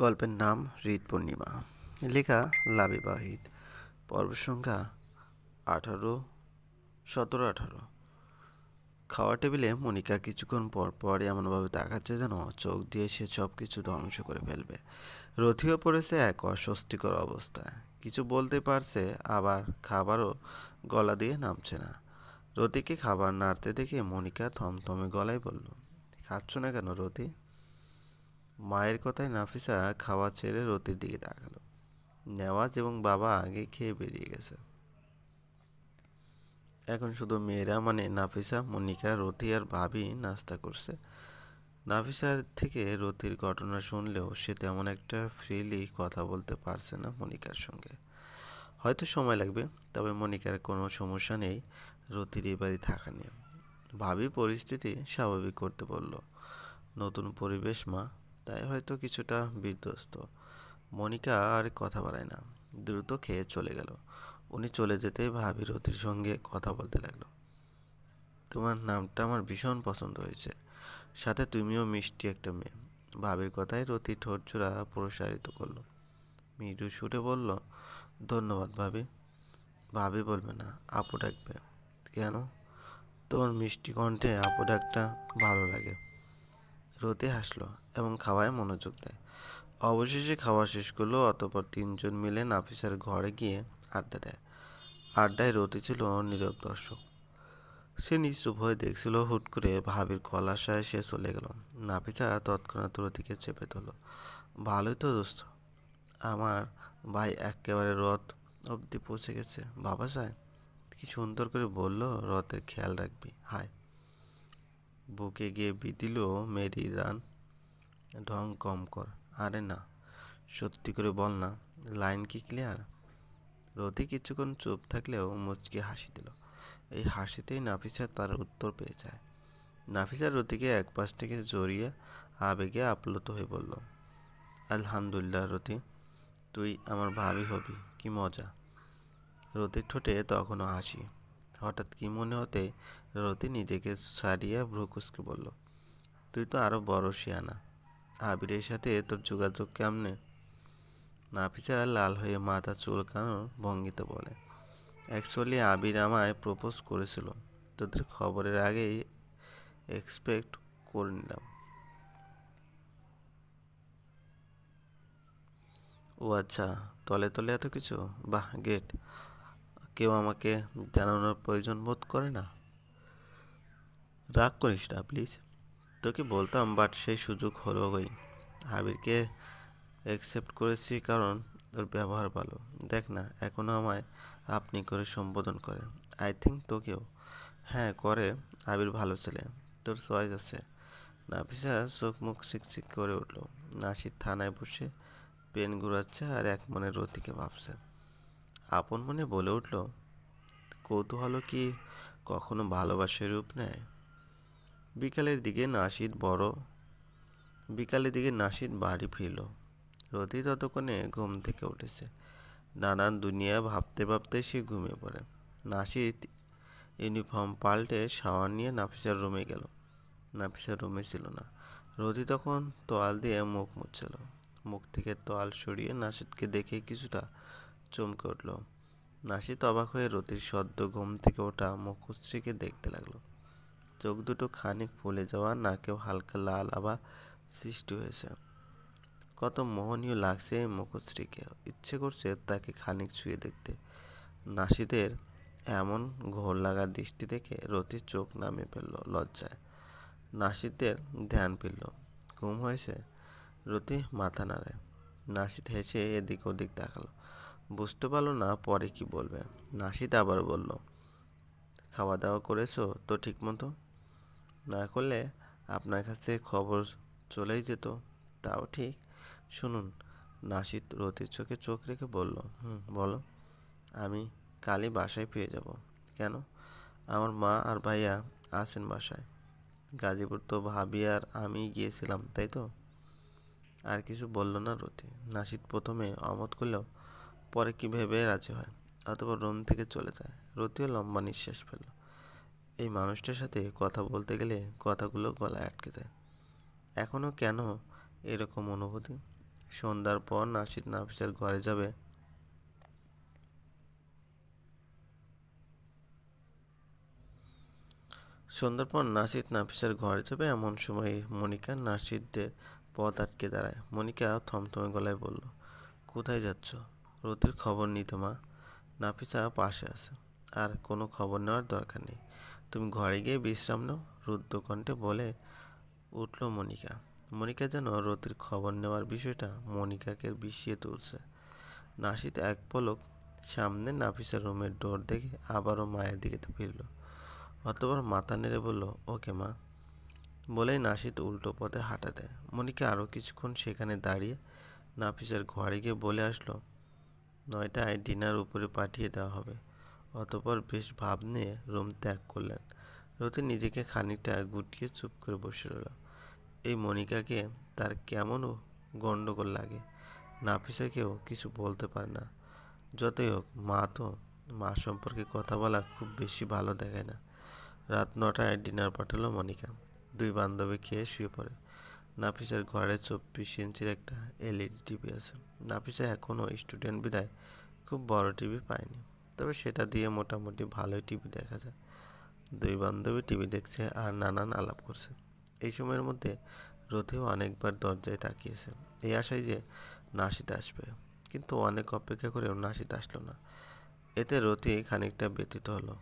গল্পের নাম হৃদ পূর্ণিমা। লেখা লাবিব ওয়াহিদ পর্ব সংখ্যা আঠারো, সতেরো, আঠারো। খাওয়ার টেবিলে মনিকা কিছুক্ষণ পর পর এমনভাবে তাকাচ্ছে যেন চোখ দিয়ে সে সব কিছু ধ্বংস করে ফেলবে। রথিও পড়েছে এক অস্বস্তিকর অবস্থায়। কিছু বলতে পারছে, আবার খাবারও গলা দিয়ে নামছে না। রতিকে খাবার নাড়তে দেখে মনিকা থমথমে গলায় বলল, খাচ্ছ না কেন রতি? মায়ের কথায় নাফিসা খাওয়া ছেড়ে রতির দিকে তাকালো। নেওয়াজ এবং বাবা আগে খেয়ে বেরিয়ে গেছে। এখন শুধু মেয়েরা মানে নাফিসা, মনিকা রতি আর ভাবি নাস্তা করছে। নাফিসার থেকে রতির ঘটনা শুনলেও সে তেমন একটা ফ্রিলি কথা বলতে পারছে না মনিকার সঙ্গে। হয়তো সময় লাগবে, তবে মনিকার কোনো সমস্যা নেই রতির এই বাড়ি থাকা নিয়ে। ভাবি পরিস্থিতি স্বাভাবিক করতে বলল, নতুন পরিবেশ মা। তাই হয়তো কিছুটা বিধ্বস্ত। মনিকা আর কথা বাড়ায় না। দ্রুত খেয়ে চলে গেল। উনি চলে যেতেই ভাবি রতির সঙ্গে কথা বলতে লাগল। তোমার নামটা আমার ভীষণ পছন্দ হয়েছে। সাথে তুমিও মিষ্টি একটা মেয়ে। ভাবির কথায় রতি জোড়া প্রসারিত করল। মৃদু সুরে বলল, ধন্যবাদ ভাবি। ভাবি বলবে না, আপু ডাকবে। কেন? তোমার মিষ্টি কণ্ঠে আপু ডাকটা ভালো লাগে। রতি হাসলো এবং খাওয়ায় মনোযোগ দেয়। অবশেষে খাওয়া শেষ করল, অতপর তিনজন মিলে নাফিসার ঘরে গিয়ে আড্ডা দেয়। আড্ডায় রতি ছিল নীরব দর্শক। সে নিশ্চুপ হয়ে দেখছিল, হুট করে ভাবির কলাশায় সে চলে গেল। নাফিসা তৎক্ষণাৎ রতিকে চেপে ধরল। ভালোই তো দোস্ত। আমার ভাই একেবারে রথ অবধি পৌঁছে গেছে। বাবা সাহেব, কি সুন্দর করে বলল, রথের খেয়াল রাখবি। হায়! বুকে গিয়ে বিদিল মেরি, রান, ঢং কম কর। আরে না, সত্যি করে বল না, লাইন কি ক্লিয়ার? রতি কিছুক্ষণ চুপ থাকলেও মুচকি হাসি দিল। এই হাসিতেই নাফিসা তার উত্তর পেয়ে যায়। নাফিসা রতিকে এক পাশ থেকে জড়িয়ে আবেগে আপ্লুত হয়ে বলল, আলহামদুলিল্লাহ রতি তুই আমার ভাবি হবি, কি মজা। রতির ঠোঁটে তখনও হাসি। হঠাৎ কি মনে হতে রতি নিজেকে ছাড়িয়ে ভ্রুকুসকে বলল, তুই তো আরও বড় শিয়ানা। আবিরের সাথে তোর যোগাযোগ কেমনে? নাফিসা লাল হয়ে মাথা চুলকানোর ভঙ্গিতে বলে অ্যাকচুয়ালি আবির আমায় প্রপোজ করেছিল। তোদের খবরের আগেই এক্সপেক্ট করে নিলাম। ও আচ্ছা তলে তলে এত কিছু? বাহ গ্রেট কেউ আমাকে জানানোর প্রয়োজন বোধ করে না। রাগ করিস না প্লিজ তোকে বলতাম বাট সেই সুযোগ হলো ওই। আবিরকে অ্যাকসেপ্ট করেছি কারণ তোর ব্যবহার ভালো। দেখ না এখনও আমায় আপনি করে সম্বোধন করে। আই থিঙ্ক তোকেও। হ্যাঁ করে। আবির ভালো ছেলে। তোর চয়েস আছে। নাফিসা চোখ মুখ চিকচিক করে উঠল। নাসির থানায় বসে পেন ঘুরাচ্ছে আর এক মনে রতিকে ভাবছে। আপন মনে বলে উঠল, কৌতূহল কি কখনো ভালোবাসার রূপ নেয়? বিকালের দিকে নাসিদ বড়, বিকালের দিকে নাসিদ বাড়ি ফিরল। রতি ততক্ষণে ঘুম থেকে উঠেছে। নানান দুনিয়া ভাবতে ভাবতে সে ঘুমিয়ে পড়ে। নাসিদ ইউনিফর্ম পাল্টে শাওয়ার নিয়ে নাফিসার রুমে গেল। নাফিসার রুমে ছিল না। রতি তখন তোয়াল দিয়ে মুখ মুছছিল মুখ থেকে তোয়াল সরিয়ে নাসিদকে দেখে কিছুটা চমকে উঠল। নাসিদ অবাক হয়ে রতির সদ্য ঘুম থেকে ওঠা মুখশ্রীকে দেখতে লাগল। চোখ দুটো খানিক ফুলে যাওয়া নাকেও হালকা লাল আবার সৃষ্টি হয়েছে। কত মোহনীয় লাগছে এই মুখশ্রীকে। ইচ্ছে করছে তাকে খানিক ছুঁয়ে দেখতে। নাসিদের এমন ঘোর লাগা দৃষ্টি দেখে রতির চোখ নামিয়ে ফেলল লজ্জায়। নাসিদের ধ্যান ফিরল। ঘুম হয়েছে? রতি মাথা নাড়ে। নাসিদ হেসে এদিক ওদিক তাকালো। বুঝতে পারল না, পরে কি বলবে? নাসিদ আবার বলল খাওয়া দাওয়া করেছ তো ঠিক মতো না করলে আপনার কাছে খবর চলেই যেত। তাও ঠিক? শুনুন, নাসিদ রতির চোখে চোখ রেখে বলল, হুম, বলো। আমি কালই বাসায় ফিরে যাব। কেন? আমার মা আর ভাইয়া আছেন বাসায়। গাজীপুর তো ভাবি আর আমি গিয়েছিলাম, তাই তো? আর কিছু বলল না রতি। নাসিদ প্রথমে অমত করলেও পরে কি ভেবে রাজি হয়? অথবা রুম থেকে চলে যায়। রতিও লম্বা নিঃশ্বাস ফেলল। এই মানুষটার সাথে কথা বলতে গেলে কথাগুলো গলায় আটকে যায়। এখনও কেন এরকম অনুভূতি? সন্ধ্যার পর নাসিদ নাফিসের ঘরে যাবে। সন্ধ্যার পর নাসিদ নাফিসের ঘরে যাবে। এমন সময় মনিকা নাসিদদের পথ আটকে দাঁড়ায়। মনিকা থমথমে গলায় বলল, কোথায় যাচ্ছ? রতির খবর নিতে মা? নাফিসা পাশে আছে। আর কোনো খবর নেওয়ার দরকার নেই। তুমি ঘরে গিয়ে বিশ্রাম নাও, রুদ্র কণ্ঠে বলে উঠল মনিকা। মনিকা যেন রতির খবর নেওয়ার বিষয়টা মনিকাকে বিষিয়ে তুলছে। নাসিদ এক পলক সামনে নাফিসার রুমের ডোর দেখে আবারও মায়ের দিকে ফিরল। অতবার মাথা নেড়ে বলল, ওকে, মা। বলেই নাসিদ উল্টো পথে হাঁটা দেয়। মনিকা আরও কিছুক্ষণ সেখানে দাঁড়িয়ে নাফিসের ঘরে গিয়ে বলে আসলো নয়টায় ডিনার উপরে পাঠিয়ে দেওয়া হবে। অতপর বেশ ভাব নিয়ে রুম ত্যাগ করলেন। রতি নিজেকে খানিকটা গুটিয়ে চুপ করে বসে রইল। এই মনিকাকে তার কেমনও গণ্ডগোল লাগে? নাফিসাকেও কিছু বলতে পারে না। যতই হোক, মা তো মা সম্পর্কে কথা বলা খুব বেশি ভালো দেখায় না। রাত নটায় ডিনার পাঠালো মনিকা। দুই বান্ধবী খেয়ে শুয়ে পড়ে। নাফিসার ঘরে চব্বিশ ইঞ্চির একটা এলইডি টিভি আছে। নাফিসা এখনও স্টুডেন্ট বিদায় খুব বড় টিভি পায়নি। তবে সেটা দিয়ে মোটামুটি ভালোই টিভি দেখা যায়। দুই বান্ধবী টিভি দেখছে আর নানান আলাপ করছে। এই সময়ের মধ্যে রথিও অনেকবার দরজায় তাকিয়েছে। এই আশায় যে নাসিদ আসবে। কিন্তু অনেক অপেক্ষা করেও নাসিদ আসলো না। এতে রথি খানিকটা ব্যতীত হলো।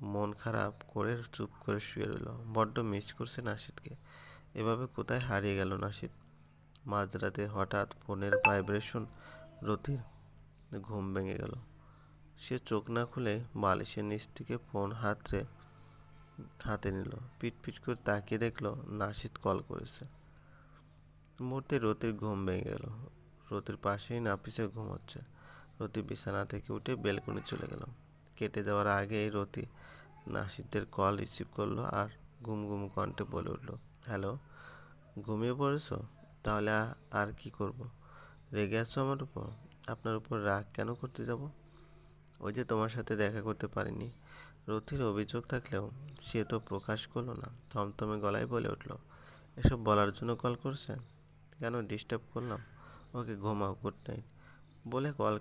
মন খারাপ করে চুপ করে শুয়ে রইল। বড্ড মিস করছে নাসিদকে এভাবে কোথায় হারিয়ে গেল নাসির? মাঝরাতে হঠাৎ ফোনের ভাইব্রেশন রথির ঘুম ভেঙে গেল। সে চোখ না খুলে বালিশের নিচ থেকে ফোন হাতরে, হাতে নিল। পিট পিট করে তাকিয়ে দেখল নাসিদ কল করেছে। মুহূর্তে রতির ঘুম ভেঙে গেল। রতির পাশেই নাপিসে ঘুমোচ্ছে। রতি বিছানা থেকে উঠে বেলকনি চলে গেল। কেটে যাওয়ার আগেই রতি নাসিদদের কল রিসিভ করল আর ঘুম ঘুম কণ্ঠে বলে উঠল হ্যালো, ঘুমিয়ে পড়েছো? তাহলে আর কি করব? রেগে আছো আমার উপর? আপনার উপর রাগ কেন করতে যাব? ওই যে তোমার সাথে দেখা করতে পারিনি। রথির অভিযোগ থাকলেও সে তো প্রকাশ করল না, থমথমে গলায় বলে উঠল, এসব বলার জন্য কল করছেন? কেন ডিস্টার্ব করলাম? ওকে ঘুমাও গুড নাইট বলে কল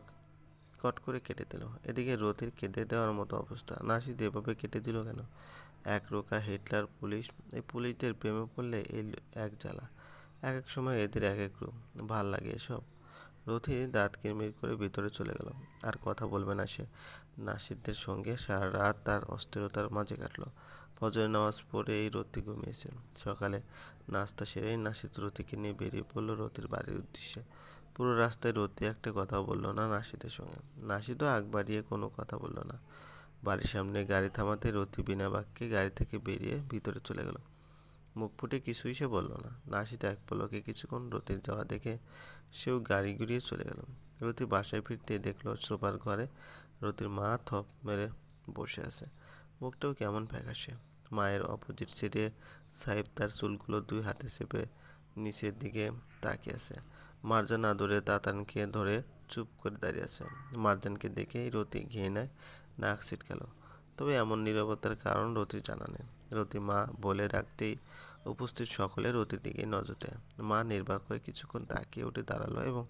কট করে কেটে দিল। এদিকে রথির কেটে দেওয়ার মতো অবস্থা। নাসিদ এভাবে কেটে দিল কেন? এক রোকা হিটলার পুলিশ, এই পুলিশদের প্রেমে পড়লে এই এক জ্বালা। এক এক সময় এদের এক এক রূপ। ভালো লাগে এসব। রথি দাঁত কিরমির করে ভিতরে চলে গেল। আর কথা বলবে না সে। নাসিরদের সঙ্গে সারা রাত তার অস্থিরতার মাঝে কাটলো। ফজর নামাজ পড়ে এই রতি ঘুমিয়েছে। সকালে নাস্তা সেরেই নাসিদ রতিকে নিয়ে বেরিয়ে পড়ল রতির বাড়ির উদ্দেশ্যে। পুরো রাস্তায় রতি একটা কথা বলল না নাসিদের সঙ্গে। নাসিদও আগ বাড়িয়ে কোনো কথা বলল না। বাড়ির সামনে গাড়ি থামাতে রতি বিনা বাক্যে গাড়ি থেকে বেরিয়ে ভিতরে চলে গেল। মুখ ফুটে কিছুই সে বলল না। নাসিদ এক পলকে কিছুক্ষণ রতির যাওয়া দেখে সেও গাড়ি ঘুরিয়ে চলে গেল। রতি বাসায় ফিরতে দেখল সোফার ঘরে রতির মা থপ মেরে বসে আছে। মুখটাও কেমন ফ্যাকাশে। মায়ের অপোজিট সিটে সাহেব তার চুলগুলো দুই হাতে চেপে নিচের দিকে তাকিয়ে আছে। মারজান আদরে তাতানকে ধরে চুপ করে দাঁড়িয়ে আছে। মার্জানকে দেখেই রতি ঘৃণায় নাক ছিটকালো। তবে এমন নিরবতার কারণ রতির জানা নেই। রতি মা বলে রাখতেই উপস্থিত সকলে রতির দিকে নজর দেয়। মা নির্বাক হয়ে কিছুক্ষণ তাকিয়ে উঠে দাঁড়াল এবং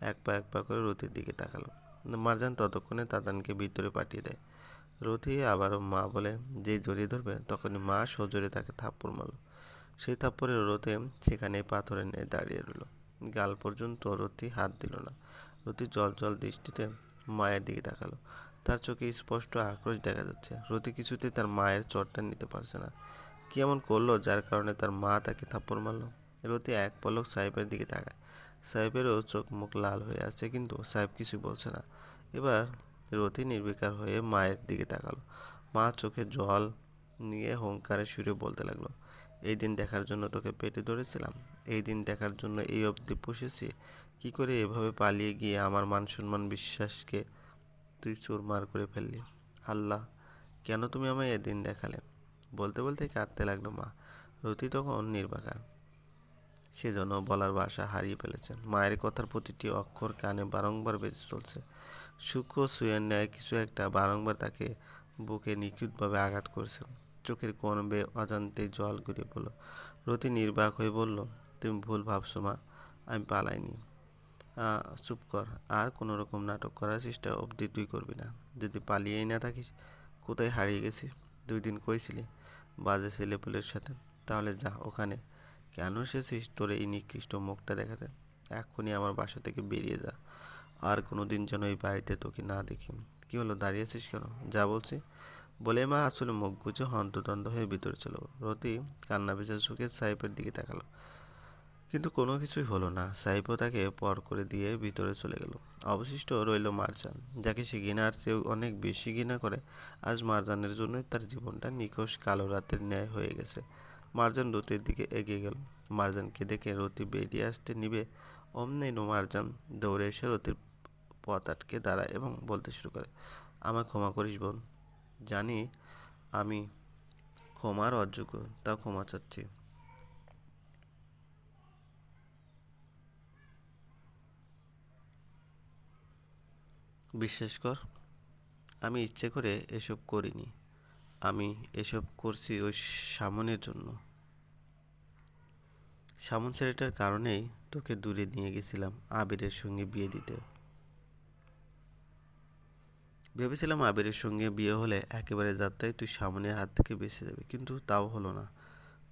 এক পা এক পা করে রতির দিকে তাকালো। মারজান ততক্ষণে তাতানকে ভিতরে পাঠিয়ে দেয়। রথি আবারও মা বলে, যেই জড়িয়ে ধরবে, তখনই মা সজোরে তাকে থাপ্পড় মারল। সেই থাপ্পড়ে রথে সেখানে পাথরে নিয়ে দাঁড়িয়ে রইল। গাল পর্যন্ত রথি হাত দিল না। রথি জল জল দৃষ্টিতে মায়ের দিকে তাকালো। তার চোখে স্পষ্ট আক্রোশ দেখা যাচ্ছে। রতি কিছুতে তার মায়ের চটটা নিতে পারছে না। কি এমন করল যার কারণে তার মা তাকে থাপ্পড় মারলো? রতি এক পলক সাহেবের দিকে তাকায়। সাহেবেরও চোখ মুখ লাল হয়ে আছে, কিন্তু সাহেব কিছু বলছে না। এবার রতি নির্বিকার হয়ে মায়ের দিকে তাকালো। মা চোখে জল নিয়ে হুঙ্কারে সুরে বলতে লাগল, এই দিন দেখার জন্য তোকে পেটে ধরেছিলাম। এই দিন দেখার জন্য এই অবধি পুষেছি কি করে এভাবে পালিয়ে গিয়ে আমার মান সম্মান বিশ্বাসকে তুই চুরমার করে ফেললি। আল্লাহ, কেন তুমি আমায় এদিন দেখালে? বলতে বলতে কাঁদতে লাগল মা। রতি তখন নির্বাকার। সেজন্য বলার ভাষা হারিয়ে ফেলেছেন মায়ের কথার প্রতিটি অক্ষর কানে বারংবার বেঁচে চলছে। সূক্ষ্ম সুয়ের ন্যায় কিছু একটা বারংবার তাকে বুকে নিখুঁতভাবে আঘাত করছে। চোখের কোন বে অজান্তেই জল গড়িয়ে পড়ল। রতি নির্বাক হয়ে বলল, তুমি ভুল ভাবছ মা, আমি পালাইনি। চুপ কর। আর কোনো রকম নাটক করার চেষ্টা অবধি তুই করবি না। যদি পালিয়েই না থাকিস, কোথায় হারিয়ে গেছিস? দুই দিন কইছিলি বাজে ছেলেপুলের সাথে। তাহলে যা, ওখানে। কেন এসেছিস তোর এই নিকৃষ্ট মুখটা দেখাতে? এক্ষুনি আমার বাসা থেকে বেরিয়ে যা। আর কোনো দিন যেন এই বাড়িতে তোকে না দেখি। কি হলো দাঁড়িয়েছিস কেন? যা বলছি। বলে মা আসলে মুখ গুজে হন্তদন্ত হয়ে ভিতরে চলো রতি কান্না ভেজা চোখে সাহেবের দিকে তাকালো। কিন্তু কোনো কিছুই হলো না। সাইফও তাকে পর করে দিয়ে ভিতরে চলে গেল। অবশিষ্ট রইল মারজান, যাকে সে ঘৃণার চেয়েও অনেক বেশি ঘৃণা করে। আজ মারজানের জন্যই তার জীবনটা নিখোশ কালো রাতের ন্যায় হয়ে গেছে। মারজান রতির দিকে এগিয়ে গেল। মারজানকে দেখে রতি বেরিয়ে আসতে নিবে। অমনি মারজান দৌড়ে এসে রতির পথ আটকে দাঁড়ায় এবং বলতে শুরু করে আমার ক্ষমা করিস বোন। জানি আমি ক্ষমার অযোগ্য তা ক্ষমা চাচ্ছি। বিশ্বাস কর, আমি ইচ্ছে করে এসব করিনি। আমি এসব করছি ওই সামনের জন্য। সামন ছেলেটার কারণেই তোকে দূরে নিয়ে গেছিলাম আবিরের সঙ্গে বিয়ে দিতে। ভেবেছিলাম আবিরের সঙ্গে বিয়ে হলে একেবারে যাত্রায় তুই সামনের হাত থেকে বেঁচে যাবে, কিন্তু তাও হলো না।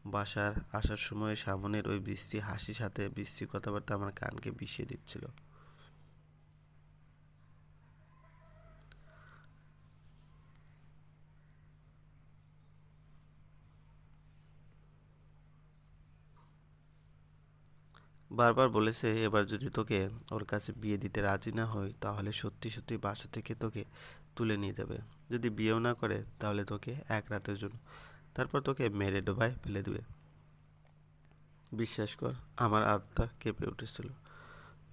বাসার আসার সময় সামনের ওই বৃষ্টি হাসির সাথে বৃষ্টি কথাবার্তা আমার কানকে বিষিয়ে দিচ্ছিল। বারবার বলেছে, এবার যদি তোকে ওর কাছে বিয়ে দিতে রাজি না হই, তাহলে সত্যি সত্যি বাসা থেকে তোকে তুলে নিয়ে যাবে। যদি বিয়েও না করে, তাহলে তোকে এক রাতের জন্য। তারপর তোকে মেরে ডোবায় ফেলে দেবে। বিশ্বাস কর, আমার আত্মা কেঁপে উঠেছিল।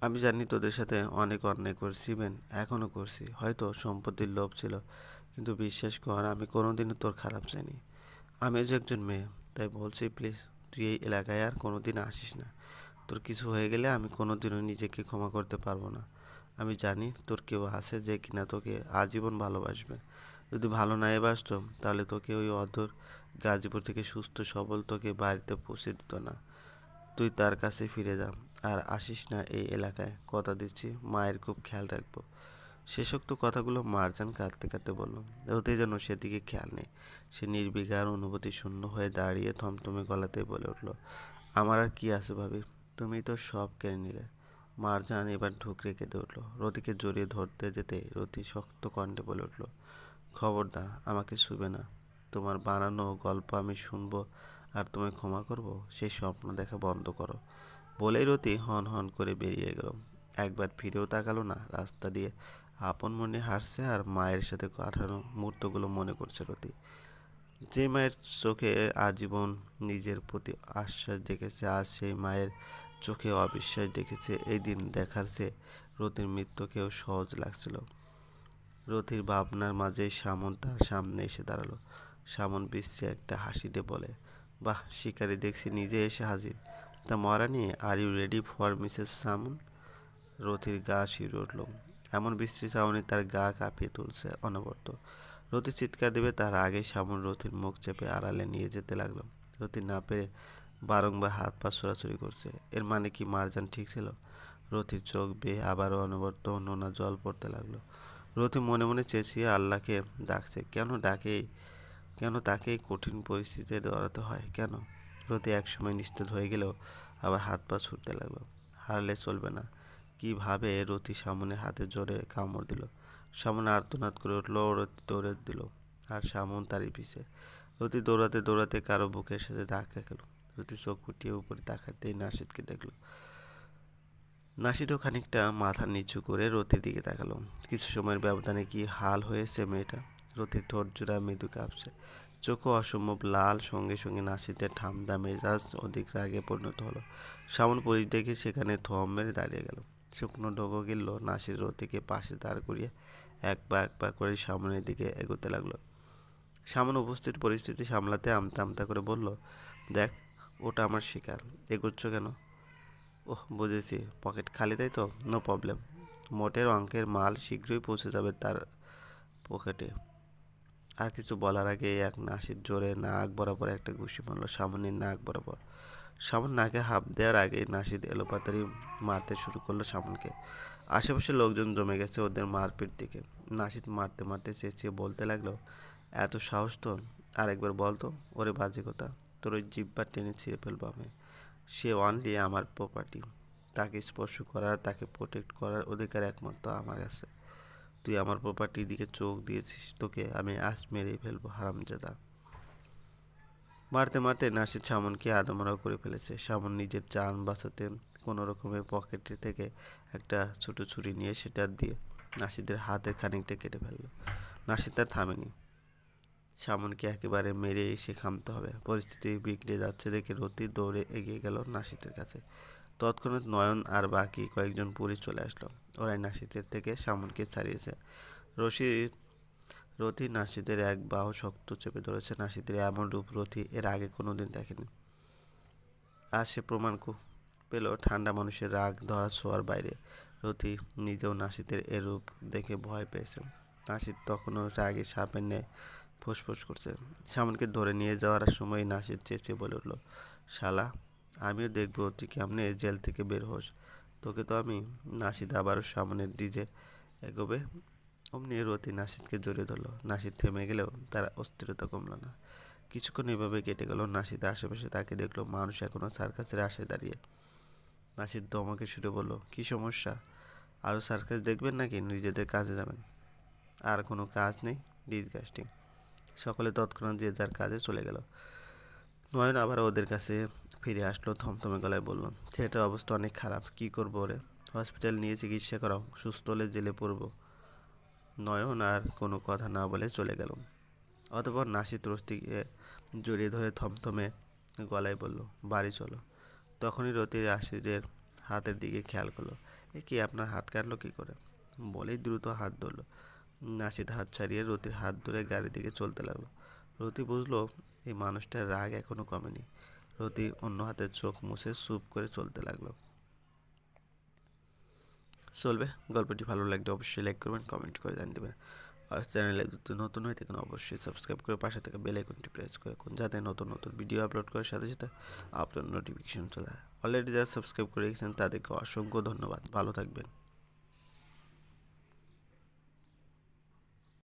আমি জানি তোদের সাথে অনেক অন্যায় করছি বেন এখনও করছি। হয়তো সম্পত্তির লোভ ছিল, কিন্তু বিশ্বাস কর, আমি কোনোদিনও তোর খারাপ চাইনি। আমি যে একজন মেয়ে, তাই বলছি, প্লিজ, তুই এই এলাকায় আর কোনোদিন আসিস না। তোর কিছু হয়ে গেলে আমি কোনোদিনও নিজেকে ক্ষমা করতে পারব না। আমি জানি তোর কেউ আছে যে কিনা তোকে আজীবন ভালোবাসবে। যদি ভালো নাই বাসতো, তাহলে তোকে ওই অধর গাজীপুর থেকে সুস্থ, সবল তোকে বাড়িতে পৌঁছে দিত না। তুই তার কাছে ফিরে যা। আর আসিস না এই এলাকায়। কথা দিচ্ছি, মায়ের খুব খেয়াল রাখব। শেষোক্ত কথাগুলো মারজান কাঁদতে কাঁদতে বলল, ওতে যেন সেদিকে খেয়াল নেই। সে নির্বিকার অনুভূতি শূন্য হয়ে দাঁড়িয়ে থমথমে গলাতে বলে উঠল, আমার আর কি আছে ভাবি? তুমি তো সব কেড়ে নিলে। মারজান এবার ঢুকরে কেঁদে উঠল। রতিকে জড়িয়ে ধরতে যেতে রতি শক্ত কণ্ঠে বলে উঠল, খবরদার, আমাকে শুবে না। তোমার বানানো গল্প আমি শুনব আর তোমায় ক্ষমা করব, সেই স্বপ্ন দেখা বন্ধ করো। বলেই রতি হন হন করে বেরিয়ে গেল। একবার ফিরেও তাকালো না, রাস্তা দিয়ে আপন মনে হাসছে আর মায়ের সাথে কাটানো মুহূর্তগুলো মনে করছে রতি। যে মায়ের চোখে আজীবন নিজের প্রতি আশ্বাস দেখেছে আজ সেই মায়ের চোখে অবিশ্বাস দেখেছে, এই দিন দেখার চেয়ে রতির মৃত্যুকেও সহজ লাগছিল। রতির ভাবনার মাঝেই সামন তার সামনে এসে দাঁড়াল। সামন বিশ্বে একটা হাসিতে বলে, বাহ, শিকারি দেখছি, নিজে এসে হাজির। তা মহারানী আর ইউ রেডি ফর মিসেস সামন রথির গা শিউরে উঠল। এমন বৃষ্টি চাউনি তার গা কাঁপিয়ে তুলছে অনবরত। রথি চিৎকার দেবে, তার আগে সামন রথির মুখ চেপে আড়ালে নিয়ে যেতে লাগল। রথি না পেরে বারংবার হাত পা ছোড়াছুড়ি করছে। এর মানে কি মারজান ঠিক ছিল? রথির চোখ বেয়ে আবারও অনবরত নোনা জল পড়তে লাগল। রথি মনে মনে চেঁচিয়ে আল্লাহকে ডাকছে, কেন ডাকে? কেন তাকে কঠিন পরিস্থিতিতে দৌড়াতে হয়? কেন? রতি একসময় নিস্তেজ হয়ে গেলেও আবার হাত পা ছুটতে লাগল। হারলে চলবে না। কীভাবে রতি সামনে হাতে জোরে কামড় দিল। সামনে আর্তনাদ করে উঠল রতি দৌড়ে দিল। আর সামন তারই পিছে। রতি দৌড়াতে দৌড়াতে কারও বুকের সাথে ধাক্কা খেলো। রতি চোখ উঠিয়ে উপরে তাকাতেই নাসিদকে দেখল। নাসিদও খানিকটা মাথা নিচু করে রতির দিকে তাকালো। কিছু সময়ের ব্যবধানে কি হাল হয়েছে মেয়েটা? রতির ঠোঁট জোড়া মৃদু কাঁপছে। চোখও অসম্ভব লাল, সঙ্গে সঙ্গে নাসিদের ঠান্ডা মেজাজ অধিক রাগে পরিণত হলো। সামন পুলিশ দেখে সেখানে থম মেরে দাঁড়িয়ে গেল। শুকনো ঢোকো গিলল, নাসির রতিকে পাশে দাঁড় করিয়ে এক পা এক পা করে সামনের দিকে এগোতে লাগল। সামন উপস্থিত পরিস্থিতি সামলাতে আমতা আমতা করে বলল, দেখ ওটা আমার শিকার। এগোচ্ছ কেন? ওহ, বুঝেছি। পকেট খালি তাই তো? নো প্রবলেম মোটের অঙ্কের মাল শীঘ্রই পৌঁছে যাবে তার পকেটে। আর কিছু বলার আগে এক নাসির জোরে নাক বরাবর একটা ঘুষি মারল সামনের নাক বরাবর। সামন নাকে হাত দেওয়ার আগে নাসিদ এলোপাতারি মারতে শুরু করল সামনকে। আশেপাশে লোকজন জমে গেছে ওদের মারপিট দিকে। নাসিদ মারতে মারতে চেঁচিয়ে বলতে লাগল, এত সাহস তো আরেকবার বল তো, ওরে বাজে কথা। তোর ওই জিব্বা টেনে ছিঁড়ে ফেলব আমি। সে অনলি আমার প্রপার্টি তাকে স্পর্শ করার, তাকে প্রোটেক্ট করার অধিকার একমাত্র আমার কাছে। তুই আমার প্রপার্টির দিকে চোখ দিয়েছিস, তোকে আমি আজ মেরেই ফেলব, হারামজাদা। মারতে মারতে নাসির সামনকে আদমরাও করে ফেলেছে। সামন নিজের যান বাঁচাতে কোনো রকমের পকেটে থেকে একটা ছোট ছুরি নিয়ে সেটা দিয়ে নাসিদের হাতের খানিকটা কেটে ফেলল। নাসির তার থামেনি। সামনকে একেবারে মেরে এসে খামতে হবে। পরিস্থিতি বিগড়ে যাচ্ছে দেখে রতি দৌড়ে এগিয়ে গেল নাসিতের কাছে। তৎক্ষণাৎ নয়ন আর বাকি কয়েকজন পুলিশ চলে আসলো। ওরাই নাসিতের থেকে সামনকে ছাড়িয়েছে। রশিদ রথি নাসিদের এক বাহু শক্ত চেপে ধরেছে। নাসিদের এমন রূপ রথি এর আগে কোনোদিন দেখেনি। আর সে প্রমাণ পেল ঠান্ডা মানুষের রাগ, ধরা ছোঁয়ার বাইরে। রথি নিজেও নাসিদের এ রূপ দেখে ভয় পেয়েছে। নাসিদ তখনও রাগে সাপের ন্যায় ফুসফুস করছে। সামনকে ধরে নিয়ে যাওয়ার সময় নাসির চেঁচিয়ে বলে উঠল, শালা, আমিও দেখব, তুই কেমনে জেল থেকে বের হোস? তোকে তো আমি নাসিদ আবারও সামনের দিকে এগোবে। অমনি রতি নাসিদকে জড়িয়ে ধরলো। নাসিদ থেমে গেলেও তার অস্থিরতা কমলো না। কিছুক্ষণ এভাবে কেটে গেল। নাসিদ আশেপাশে তাকে দেখল, মানুষ এখনও সার্কাসের আশায় দাঁড়িয়ে। নাসিদ দমাকে শুরু বলল, কি সমস্যা? আরও সার্কাস দেখবেন নাকি? নিজেদের কাজে যাবেন। আর কোনো কাজ নেই ডিসগাস্টিং। সকলে তৎক্ষণাৎ যে যার কাজে চলে গেল। নয়ন আবার ওদের কাছে ফিরে আসলো, থমথমে গলায় বলল, ছেলেটার অবস্থা অনেক খারাপ, কি করব ওরে? হসপিটাল নিয়ে চিকিৎসা করাও, সুস্থ হলে জেলে পড়ব। নয়ন আর কোনো কথা না বলে চলে গেল। অতপর নাসিদ রস্তিকে জড়িয়ে ধরে থমথমে গলায় বলল, বাড়ি চলো। তখনই রতির আশিদের হাতের দিকে খেয়াল করল, এ কি আপনার হাত কাটলো কী করে? বলেই দ্রুত হাত ধরলো। নাসিদ হাত ছাড়িয়ে রতির হাত ধরে গাড়ির দিকে চলতে লাগল। রতি বুঝলো, এই মানুষটার রাগ এখনও কমেনি। রতি অন্য হাতের চোখ মুছে চুপ করে চলতে লাগল। চলবে, গল্পটি ভালো লাগলে অবশ্যই লাইক করবেন কমেন্ট করে জানিয়ে দেবেন। আর চ্যানেলে যদি নতুন হয়ে থাকেন, অবশ্যই সাবস্ক্রাইব করে পাশে থেকে বেল আইকনটি প্রেস করে রাখুন, যাতে নতুন নতুন ভিডিও আপলোড করার সাথে সাথে আপনার নোটিফিকেশন চলে যায় অলরেডি যারা সাবস্ক্রাইব করে রেখেছেন তাদেরকে অসংখ্য ধন্যবাদ। ভালো থাকবেন।